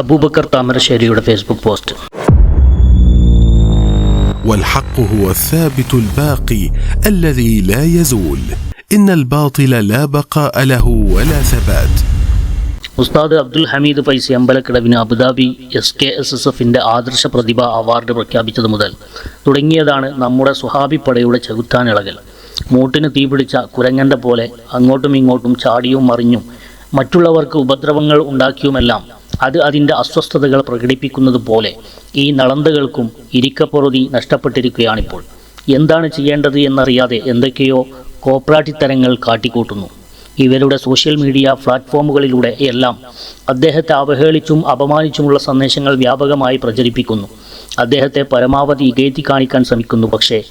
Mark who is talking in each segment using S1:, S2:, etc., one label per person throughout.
S1: Abubakar താമരശ്ശേരിയുടെ Facebook post
S2: والحق هو الثابت الباقي الذي لا يزول ان الباطل لا بقاء له ولا ثبات
S1: ഉസ്താദ് Abdul Hameed Faizy അമ്പലക്കിടവിന് Abu Dhabi S K S S എഫിൻ്റെ ആദർശ പ്രതിഭ അവാർഡ് പ്രഖ്യാപിച്ചത് മുതൽ തുടങ്ങിയതാണ് നമ്മുടെ സുഹാബി പടയുടെ ചെകുത്താനിളകൽ മൂട്ടിന് തീപിടിച്ച കുരങ്ങൻ്റെ പോലെ അങ്ങോട്ടും ഇങ്ങോട്ടും ചാടിയും മറിഞ്ഞും മറ്റുള്ളവർക്ക് ഉപദ്രവങ്ങൾ ഉണ്ടാക്കിയുമെല്ലാം അത് അതിന്റെ അസ്വസ്ഥതകൾ പ്രകടിപ്പിക്കുന്നത് പോലെ ഈ നളന്തകൾക്കും ഇരിക്കപ്പൊറുതി നഷ്ടപ്പെട്ടിരിക്കുകയാണിപ്പോൾ. എന്താണ് ചെയ്യേണ്ടത് എന്നറിയാതെ എന്തൊക്കെയോ കോപ്രാട്ടിത്തരങ്ങൾ കാട്ടിക്കൂട്ടുന്നു. ഇവരുടെ സോഷ്യൽ മീഡിയ പ്ലാറ്റ്ഫോമുകളിലൂടെ എല്ലാം അദ്ദേഹത്തെ അവഹേളിച്ചും അപമാനിച്ചുമുള്ള സന്ദേശങ്ങൾ വ്യാപകമായി പ്രചരിപ്പിക്കുന്നു. അദ്ദേഹത്തെ പരമാവധി ഇകേറ്റി കാണിക്കാൻ ശ്രമിക്കുന്നു. പക്ഷേ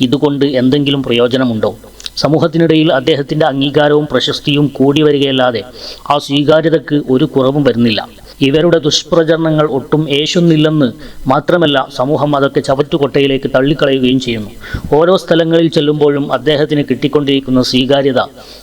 S1: ഇതുകൊണ്ട് എന്തെങ്കിലും പ്രയോജനമുണ്ടോ? സമൂഹത്തിനിടയിൽ അദ്ദേഹത്തിന്റെ അംഗീകാരവും പ്രശസ്തിയും കൂടി വരികയല്ലാതെ ആ സ്വീകാര്യതയ്ക്ക് ഒരു കുറവും വരുന്നില്ല. ഇവരുടെ ദുഷ്പ്രചരണങ്ങൾ ഒട്ടും ഏശുന്നില്ലെന്ന് മാത്രമല്ല സമൂഹം അതൊക്കെ ചവറ്റുകൊട്ടയിലേക്ക് തള്ളിക്കളയുകയും ചെയ്യുന്നു. ഓരോ സ്ഥലങ്ങളിൽ ചെല്ലുമ്പോഴും അദ്ദേഹത്തിന് കിട്ടിക്കൊണ്ടിരിക്കുന്ന സ്വീകാര്യത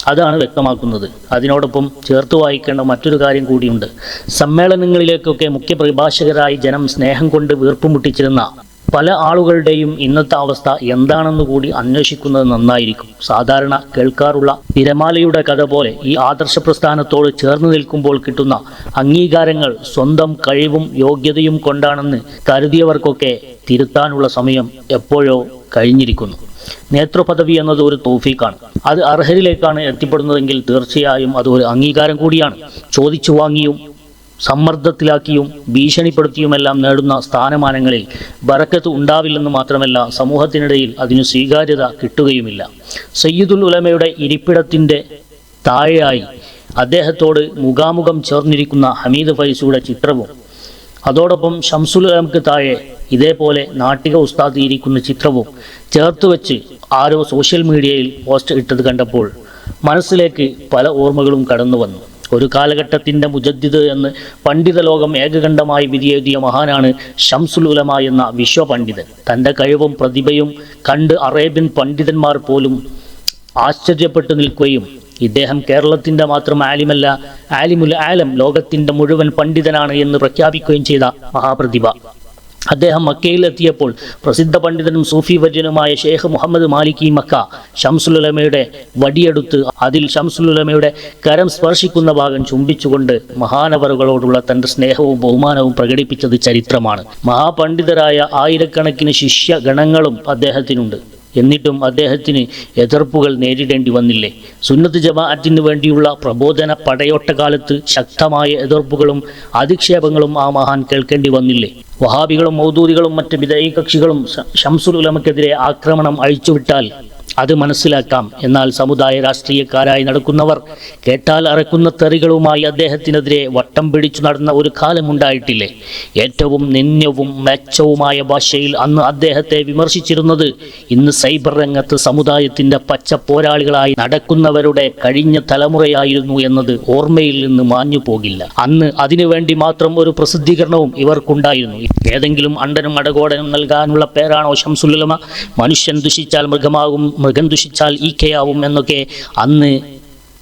S1: അതാണ് വ്യക്തമാക്കുന്നത്. അതിനോടൊപ്പം ചേർത്ത് വായിക്കേണ്ട മറ്റൊരു കാര്യം കൂടിയുണ്ട്. സമ്മേളനങ്ങളിലേക്കൊക്കെ മുഖ്യപ്രഭാഷകരായി ജനം സ്നേഹം കൊണ്ട് വീർപ്പുമുട്ടിച്ചിരുന്ന പല ആളുകളുടെയും ഇന്നത്തെ അവസ്ഥ എന്താണെന്ന് കൂടി അന്വേഷിക്കുന്നത് നന്നായിരിക്കും. സാധാരണ കേൾക്കാറുള്ള തിരമാലയുടെ കഥ പോലെ ഈ ആദർശ പ്രസ്ഥാനത്തോട് ചേർന്ന് നിൽക്കുമ്പോൾ കിട്ടുന്ന അംഗീകാരങ്ങൾ സ്വന്തം കഴിവും യോഗ്യതയും കൊണ്ടാണെന്ന് കരുതിയവർക്കൊക്കെ തിരുത്താനുള്ള സമയം എപ്പോഴോ കഴിഞ്ഞിരിക്കുന്നു. നേതൃപദവി എന്നത് ഒരു തോഫീക്കാണ് അത് അർഹരിലേക്കാണ് എത്തിപ്പെടുന്നതെങ്കിൽ തീർച്ചയായും അത് ഒരു അംഗീകാരം കൂടിയാണ്. ചോദിച്ചു വാങ്ങിയും സമ്മർദ്ദത്തിലാക്കിയും ഭീഷണിപ്പെടുത്തിയുമെല്ലാം നേടുന്ന സ്ഥാനമാനങ്ങളിൽ ബറക്കത്ത് ഉണ്ടാവില്ലെന്ന് മാത്രമല്ല സമൂഹത്തിനിടയിൽ അതിനു സ്വീകാര്യത കിട്ടുകയുമില്ല. സയ്യിദുൽ ഉലമയുടെ ഇരിപ്പിടത്തിന്റെ താഴെയായി അദ്ദേഹത്തോട് മുഖാമുഖം ചേർന്നിരിക്കുന്ന ഹമീദ് ഫൈസിയുടെ ചിത്രവും അതോടൊപ്പം ഷംസുൽ ഉലമക്ക് താഴെ ഇതേപോലെ നാട്ടിക ഉസ്താദ് ഇരിക്കുന്ന ചിത്രവും ചേർത്ത് വെച്ച് ആരോ സോഷ്യൽ മീഡിയയിൽ പോസ്റ്റ് ഇട്ടത് കണ്ടപ്പോൾ മനസ്സിലേക്ക് പല ഓർമ്മകളും കടന്നു വന്നു ഒരു കാലഘട്ടത്തിന്റെ മുജദ്ദിദ് എന്ന് പണ്ഡിത ലോകം ഏകകണ്ഠമായി വിധിയെഴുതിയ മഹാനാണ് ഷംസുൽ ഉലമ എന്ന വിശ്വപണ്ഡിതൻ. തന്റെ കഴിവും പ്രതിഭയും കണ്ട് അറേബ്യൻ പണ്ഡിതന്മാർ പോലും ആശ്ചര്യപ്പെട്ടു നിൽക്കുകയും ഇദ്ദേഹം കേരളത്തിന്റെ മാത്രം ആലിമല്ല ആലിമുൽ ആലം ലോകത്തിന്റെ മുഴുവൻ പണ്ഡിതനാണ് എന്ന് പ്രഖ്യാപിക്കുകയും ചെയ്ത മഹാപ്രതിഭ. അദ്ദേഹം മക്കയിലെത്തിയപ്പോൾ പ്രസിദ്ധ പണ്ഡിതനും സൂഫി വര്യനുമായ ഷേഖ് മുഹമ്മദ് മാലിക്കി മക്ക ഷംസുലമയുടെ വടിയെടുത്ത് അതിൽ ഷംസുലമയുടെ കരം സ്പർശിക്കുന്ന ഭാഗം ചുംബിച്ചുകൊണ്ട് മഹാനവറുകളോടുള്ള തന്റെ സ്നേഹവും ബഹുമാനവും പ്രകടിപ്പിച്ചത് ചരിത്രമാണ്. മഹാപണ്ഡിതരായ ആയിരക്കണക്കിന് ശിഷ്യഗണങ്ങളും അദ്ദേഹത്തിനുണ്ട്. എന്നിട്ടും അദ്ദേഹത്തിന് എതിർപ്പുകൾ നേരിടേണ്ടി വന്നില്ലേ? സുന്നത്ത് ജമാഅത്തിന് വേണ്ടിയുള്ള പ്രബോധന പടയോട്ട പടയോട്ടകാലത്ത് ശക്തമായ എതിർപ്പുകളും അധിക്ഷേപങ്ങളും ആ മഹാൻ കേൾക്കേണ്ടി വന്നില്ലേ? വഹാബികളും മൗദൂദികളും മറ്റ് വിധേയ കക്ഷികളും ഷംസുൽ ഉലമക്കെതിരെ ആക്രമണം അഴിച്ചുവിട്ടാൽ അത് മനസ്സിലാക്കാം. എന്നാൽ സമുദായ രാഷ്ട്രീയക്കാരായി നടക്കുന്നവർ കേട്ടാൽ അറക്കുന്ന തെറികളുമായി അദ്ദേഹത്തിനെതിരെ വട്ടം പിടിച്ചു നടന്ന ഒരു കാലമുണ്ടായിട്ടില്ലേ ഏറ്റവും നിന്ദ്യവും മെച്ചവുമായ ഭാഷയിൽ അന്ന് അദ്ദേഹത്തെ വിമർശിച്ചിരുന്നത് ഇന്ന് സൈബർ രംഗത്ത് സമുദായത്തിന്റെ പച്ച പോരാളികളായി നടക്കുന്നവരുടെ കഴിഞ്ഞ തലമുറയായിരുന്നു എന്നത് ഓർമ്മയിൽ നിന്ന് മാഞ്ഞു പോകില്ല. അന്ന് അതിനുവേണ്ടി മാത്രം ഒരു പ്രസിദ്ധീകരണവും ഇവർക്കുണ്ടായിരുന്നു. ഏതെങ്കിലും അണ്ടനും അടകോടനും നൽകാനുള്ള പേരാണോ ഷംസുല്ലമ മനുഷ്യൻ ദുഷിച്ചാൽ മൃഗമാകും മൃഗം ദുഷിച്ചാൽ ഈക്കയാവും എന്നൊക്കെ അന്ന്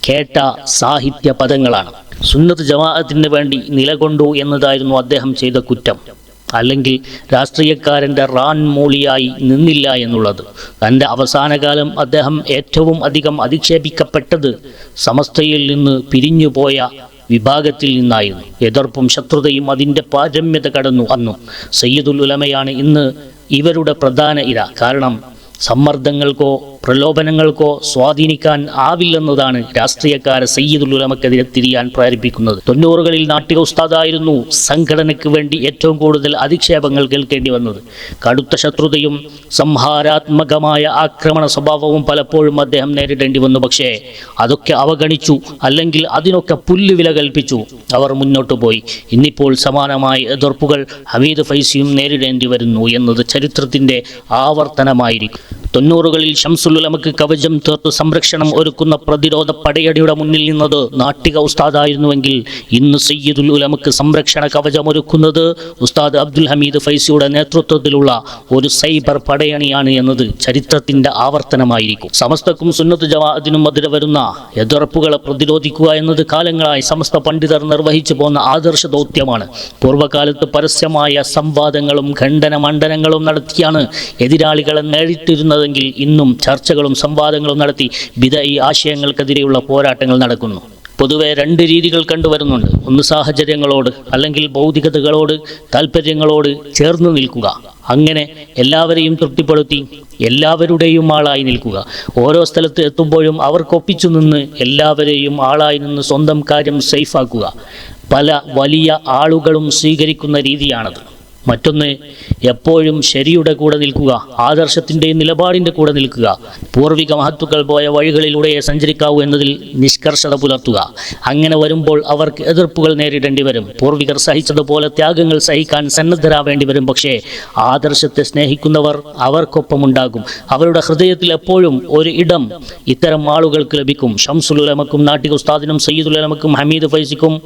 S1: കേട്ട സാഹിത്യ പദങ്ങളാണ്. സുന്നത്ത് ജമാഅത്തിന് വേണ്ടി നിലകൊണ്ടു എന്നതായിരുന്നു അദ്ദേഹം ചെയ്ത കുറ്റം. അല്ലെങ്കിൽ രാഷ്ട്രീയക്കാരന്റെ റാൻ മൂളിയായി നിന്നില്ല എന്നുള്ളത്. തന്റെ അവസാനകാലം അദ്ദേഹം ഏറ്റവും അധികം അധിക്ഷേപിക്കപ്പെട്ടത് സമസ്തയിൽ നിന്ന് പിരിഞ്ഞുപോയ വിഭാഗത്തിൽ നിന്നായിരുന്നു. എതിർപ്പും ശത്രുതയും അതിന്റെ പാരമ്യത കടന്നു അന്നും സയ്യിദുൽ ഉലമയാണ് ഇന്ന് ഇവരുടെ പ്രധാന ഇര. കാരണം സമ്മർദ്ദങ്ങൾക്കോ പ്രലോഭനങ്ങൾക്കോ സ്വാധീനിക്കാൻ ആവില്ലെന്നതാണ് രാഷ്ട്രീയക്കാരെ സയ്യിദുൽ ഉലമക്കെതിരെ തിരിയാൻ പ്രേരിപ്പിക്കുന്നത്. തൊണ്ണൂറുകളിൽ നാട്ടിക ഉസ്താദായിരുന്നു സംഘടനയ്ക്ക് വേണ്ടി ഏറ്റവും കൂടുതൽ അധിക്ഷേപങ്ങൾ കേൾക്കേണ്ടി വന്നത്. കടുത്ത ശത്രുതയും സംഹാരാത്മകമായ ആക്രമണ സ്വഭാവവും പലപ്പോഴും അദ്ദേഹം നേരിടേണ്ടി വന്നു. പക്ഷേ അതൊക്കെ അവഗണിച്ചു അല്ലെങ്കിൽ അതിനൊക്കെ പുല്ലുവില കൽപ്പിച്ചു. അവർ മുന്നോട്ട് പോയി. ഇന്നിപ്പോൾ സമാനമായ എതിർപ്പുകൾ ഹമീദ് ഫൈസിയും നേരിടേണ്ടി വരുന്നു എന്നത് ചരിത്രത്തിന്റെ ആവർത്തനമായിരിക്കും. തൊണ്ണൂറുകളിൽ ഷംസുലുലമക്ക് കവചം തീർത്ത് സംരക്ഷണം ഒരുക്കുന്ന പ്രതിരോധ പടയടിയുടെ മുന്നിൽ നിന്നത് നാട്ടിക ഉസ്താദായിരുന്നുവെങ്കിൽ ഇന്ന് സയ്യിദുൽ ഉലമക്ക് സംരക്ഷണ കവചം ഒരുക്കുന്നത് ഉസ്താദ് അബ്ദുൽ ഹമീദ് ഫൈസിയുടെ നേതൃത്വത്തിലുള്ള ഒരു സൈബർ പടയണിയാണ് എന്നത് ചരിത്രത്തിന്റെ ആവർത്തനമായിരിക്കും. സമസ്തക്കും സുന്നത്ത് ജമാഅത്തിനും മധുര വരുന്ന എതിർപ്പുകളെ പ്രതിരോധിക്കുക എന്നത് കാലങ്ങളായി സമസ്ത പണ്ഡിതർ നിർവഹിച്ചു പോകുന്ന ആദർശ ദൗത്യമാണ്. പൂർവകാലത്ത് പരസ്യമായ സംവാദങ്ങളും ഖണ്ഡന മണ്ഡനങ്ങളും നടത്തിയാണ് എതിരാളികളെ നേരിട്ടിരുന്നതെങ്കിൽ ഇന്നും ചർച്ചകളും സംവാദങ്ങളും നടത്തി വിധ ഈ ആശയങ്ങൾക്കെതിരെയുള്ള പോരാട്ടങ്ങൾ നടക്കുന്നു. പൊതുവെ രണ്ട് രീതികൾ കണ്ടുവരുന്നുണ്ട്. ഒന്ന് സാഹചര്യങ്ങളോട് അല്ലെങ്കിൽ ഭൗതികതകളോട് താല്പര്യങ്ങളോട് ചേർന്ന് നിൽക്കുക. അങ്ങനെ എല്ലാവരെയും തൃപ്തിപ്പെടുത്തി എല്ലാവരുടെയും ആളായി നിൽക്കുക. ഓരോ സ്ഥലത്ത് എത്തുമ്പോഴും അവർക്കൊപ്പിച്ചു നിന്ന് എല്ലാവരെയും ആളായി നിന്ന് സ്വന്തം കാര്യം സേഫാക്കുക പല വലിയ ആളുകളും സ്വീകരിക്കുന്ന രീതിയാണത്. മറ്റൊന്ന് എപ്പോഴും ശരിയുടെ കൂടെ നിൽക്കുക ആദർശത്തിന്റെയും നിലപാടിന്റെ കൂടെ നിൽക്കുക. പൂർവിക മഹത്തുക്കൾ പോയ വഴികളിലൂടെ സഞ്ചരിക്കാവൂ എന്നതിൽ നിഷ്കർഷത പുലർത്തുക. അങ്ങനെ വരുമ്പോൾ അവർക്ക് എതിർപ്പുകൾ നേരിടേണ്ടി വരും. പൂർവികർ സഹിച്ചതുപോലെ ത്യാഗങ്ങൾ സഹിക്കാൻ സന്നദ്ധരാവേണ്ടി വരും. പക്ഷേ ആദർശത്തെ സ്നേഹിക്കുന്നവർ അവർക്കൊപ്പമുണ്ടാകും. അവരുടെ ഹൃദയത്തിൽ എപ്പോഴും ഒരു ഇടം ഇത്തരം ആളുകൾക്ക് ലഭിക്കും. ഷംസുലമക്കും നാട്ടിക ഉസ്താദിനും സയ്യിദുലമക്കും ഹമീദ് ഫൈസിക്കും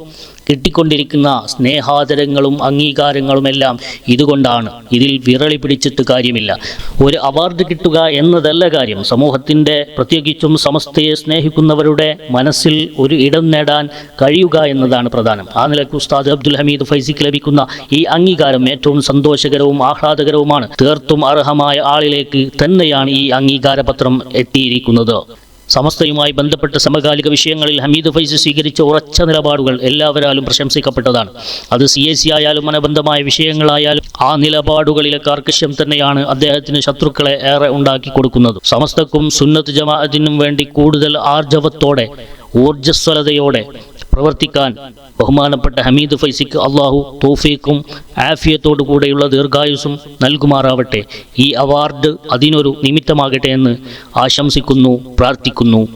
S1: കിട്ടിക്കൊണ്ടിരിക്കുന്ന സ്നേഹാദരങ്ങളും അംഗീകാരങ്ങളും എല്ലാം ഇതുകൊണ്ടാണ് ഇതിൽ വിരളി പിടിച്ചിട്ട് കാര്യമില്ല. ഒരു അവാർഡ് കിട്ടുക എന്നതല്ല കാര്യം. സമൂഹത്തിന്റെ പ്രത്യേകിച്ചും സമസ്തയെ സ്നേഹിക്കുന്നവരുടെ മനസ്സിൽ ഒരു ഇടം നേടാൻ കഴിയുക എന്നതാണ് പ്രധാനം. ആ നിലയ്ക്ക് ഉസ്താദ് അബ്ദുൽ ഹമീദ് ഫൈസിക്ക് ലഭിക്കുന്ന ഈ അംഗീകാരം ഏറ്റവും സന്തോഷകരവും ആഹ്ലാദകരവുമാണ്. തീർത്തും അർഹമായ ആളിലേക്ക് തന്നെയാണ് ഈ അംഗീകാരപത്രം എത്തിയിരിക്കുന്നത്. സമസ്തയുമായി ബന്ധപ്പെട്ട സമകാലിക വിഷയങ്ങളിൽ ഹമീദ് ഫൈസ് സ്വീകരിച്ച ഉറച്ച നിലപാടുകൾ എല്ലാവരാലും പ്രശംസിക്കപ്പെട്ടതാണ്. അത് സി എ സി ആയാലും അനുബന്ധമായ വിഷയങ്ങളായാലും ആ നിലപാടുകളിലെ കാർക്കശ്യം തന്നെയാണ് അദ്ദേഹത്തിന് ശത്രുക്കളെ ഏറെ ഉണ്ടാക്കി കൊടുക്കുന്നത്. സമസ്തക്കും സുന്നത്ത് ജമാഅത്തിനും വേണ്ടി കൂടുതൽ ആർജവത്തോടെ ഊർജസ്വലതയോടെ പ്രവർത്തിക്കാൻ ബഹുമാനപ്പെട്ട ഹമീദ് ഫൈസിക്ക് അള്ളാഹു തോഫീക്കും ആഫിയത്തോടു കൂടെയുള്ള ദീർഘായുസും നൽകുമാറാവട്ടെ. ഈ അവാർഡ് അതിനൊരു നിമിത്തമാകട്ടെ എന്ന് ആശംസിക്കുന്നു പ്രാർത്ഥിക്കുന്നു.